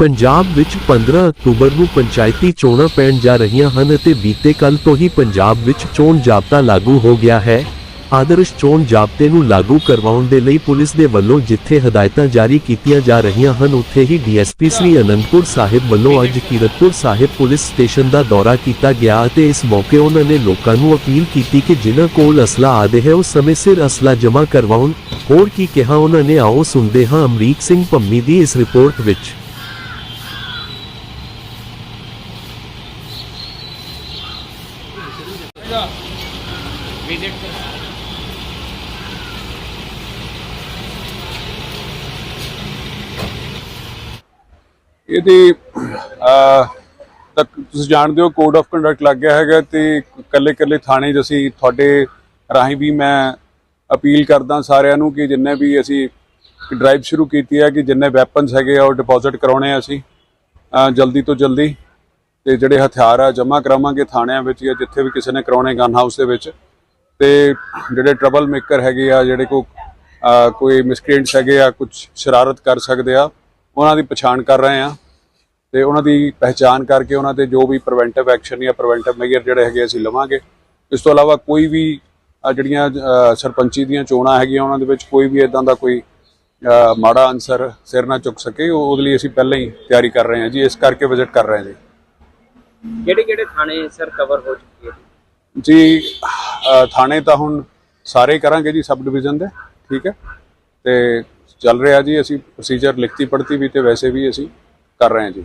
ਪੰਜਾਬ ਵਿੱਚ 15 ਅਕਤੂਬਰ ਨੂੰ ਪੰਚਾਇਤੀ ਚੋਣਾਂ ਪੈਣ ਜਾ ਰਹੀਆਂ ਹਨ ਅਤੇ ਬੀਤੇ ਕੱਲ ਤੋਂ ਹੀ ਪੰਜਾਬ ਵਿੱਚ ਚੋਣ ਜਾਬਤਾ ਲਾਗੂ ਹੋ ਗਿਆ ਹੈ। ਆਦਰਸ਼ ਚੋਣ ਜਾਬਤੇ ਨੂੰ ਲਾਗੂ ਕਰਵਾਉਣ ਦੇ ਲਈ ਪੁਲਿਸ ਦੇ ਵੱਲੋਂ ਜਿੱਥੇ ਹਦਾਇਤਾਂ ਜਾਰੀ ਕੀਤੀਆਂ ਜਾ ਰਹੀਆਂ ਹਨ, ਉੱਥੇ ਹੀ ਡੀਐਸਪੀ ਸ੍ਰੀ ਅਨੰਦਪੁਰ ਸਾਹਿਬ ਵੱਲੋਂ ਅੱਜ ਕੀਰਤਪੁਰ ਸਾਹਿਬ ਪੁਲਿਸ ਸਟੇਸ਼ਨ ਦਾ ਦੌਰਾ ਕੀਤਾ ਗਿਆ ਅਤੇ ਇਸ ਮੌਕੇ ਉਹਨਾਂ ਨੇ ਲੋਕਾਂ ਨੂੰ ਅਪੀਲ ਕੀਤੀ ਕਿ ਜਿਨ੍ਹਾਂ ਕੋਲ ਅਸਲਾ ਆਦੇ ਹੈ ਉਹ ਸਮੇਂ ਸਿਰ ਅਸਲਾ ਜਮ੍ਹਾਂ ਕਰਵਾਉਣ। ਹੋਰ ਕੀ ਕਿਹਾ ਉਹਨਾਂ ਨੇ, ਆਓ ਸੁਣਦੇ ਹਾਂ ਅਮਰੀਕ ਸਿੰਘ ਪੰਮੀ ਦੀ ਇਸ ਰਿਪੋਰਟ ਵਿੱਚ। ਇਹਦੀ ਤੱਕ ਤੁਸੀਂ ਜਾਣਦੇ ਹੋ ਕੋਡ ਆਫ ਕੰਡਕਟ ਲੱਗ ਗਿਆ ਹੈਗਾ ਤੇ ਕੱਲੇ ਕੱਲੇ ਥਾਣੇ 'ਚ ਅਸੀਂ ਤੁਹਾਡੇ ਰਾਹੀਂ ਵੀ ਮੈਂ ਅਪੀਲ ਕਰਦਾ ਸਾਰਿਆਂ ਨੂੰ ਕਿ ਜਿੰਨੇ ਵੀ ਅਸੀਂ ਡਰਾਈਵ ਸ਼ੁਰੂ ਕੀਤੀ ਹੈ ਕਿ ਜਿੰਨੇ ਵੈਪਨਸ ਹੈਗੇ ਆ ਉਹ ਡਿਪੋਜ਼ਿਟ ਕਰਾਉਣੇ ਆ ਅਸੀਂ ਜਲਦੀ ਤੋਂ ਜਲਦੀ। ਤੇ ਜਿਹੜੇ ਹਥਿਆਰ ਆ, ਜਮ੍ਹਾਂ ਕਰਾਵਾਂਗੇ ਥਾਣਿਆਂ ਵਿੱਚ ਜਾਂ ਜਿੱਥੇ ਵੀ ਕਿਸੇ ਨੇ ਕਰਾਉਣੇ ਗਨ ਹਾਊਸ ਦੇ ਵਿੱਚ। ਤੇ ਜਿਹੜੇ ਟਰਬਲ ਮੇਕਰ ਹੈਗੇ ਆ, ਜਿਹੜੇ ਕੋ ਕੋਈ ਮਿਸਕ੍ਰੀਐਂਟਸ ਹੈਗੇ ਆ ਕੁਝ ਸ਼ਰਾਰਤ ਕਰ ਸਕਦੇ ਆ, ਉਹਨਾਂ ਦੀ ਪਛਾਣ ਕਰ ਰਹੇ ਆ। ਤੇ ਉਹਨਾਂ ਦੀ ਪਹਿਚਾਣ ਕਰਕੇ ਉਹਨਾਂ ਤੇ ਜੋ ਵੀ ਪ੍ਰੀਵੈਂਟਿਵ ਐਕਸ਼ਨ ਜਾਂ ਪ੍ਰੀਵੈਂਟਿਵ ਮੈਜਰ ਜਿਹੜੇ ਹੈਗੇ ਅਸੀਂ ਲਵਾਂਗੇ। ਇਸ ਤੋਂ ਇਲਾਵਾ ਕੋਈ ਵੀ ਜਿਹੜੀਆਂ ਸਰਪੰਚੀ ਦੀਆਂ ਚੋਣਾਂ ਹੈਗੀਆਂ ਉਹਨਾਂ ਦੇ ਵਿੱਚ ਕੋਈ ਵੀ ਇਦਾਂ ਦਾ ਕੋਈ ਮਾੜਾ ਅਨਸਰ ਸਿਰ ਨਾ ਚੁੱਕ ਸਕੇ, ਉਹ- ਉਹਦੇ ਲਈ ਅਸੀਂ ਪਹਿਲਾਂ ਹੀ ਤਿਆਰੀ ਕਰ ਰਹੇ ਹਾਂ ਜੀ, ਇਸ ਕਰਕੇ ਵਿਜ਼ਿਟ ਕਰ ਰਹੇ ਹਾਂ ਜੀ। ਕਿਹੜੇ ਕਿਹੜੇ ਥਾਣੇ ਸਰ ਕਵਰ ਹੋ ਚੁੱਕੇ ਹੈ ਜੀ ਥਾਣੇ ਤਾਂ ਹੁਣ ਸਾਰੇ ਕਰਾਂਗੇ ਜੀ, ਸਬ ਡਿਵੀਜ਼ਨ ਦੇ, ਠੀਕ ਹੈ? ਤੇ ਚੱਲ ਰਿਹਾ ਜੀ, ਅਸੀਂ ਪ੍ਰੋਸੀਜਰ ਲਿਖਤੀ ਪੜਤੀ ਵੀ ਤੇ ਵੈਸੇ ਵੀ ਅਸੀਂ ਕਰ ਰਹੇ ਹਾਂ ਜੀ।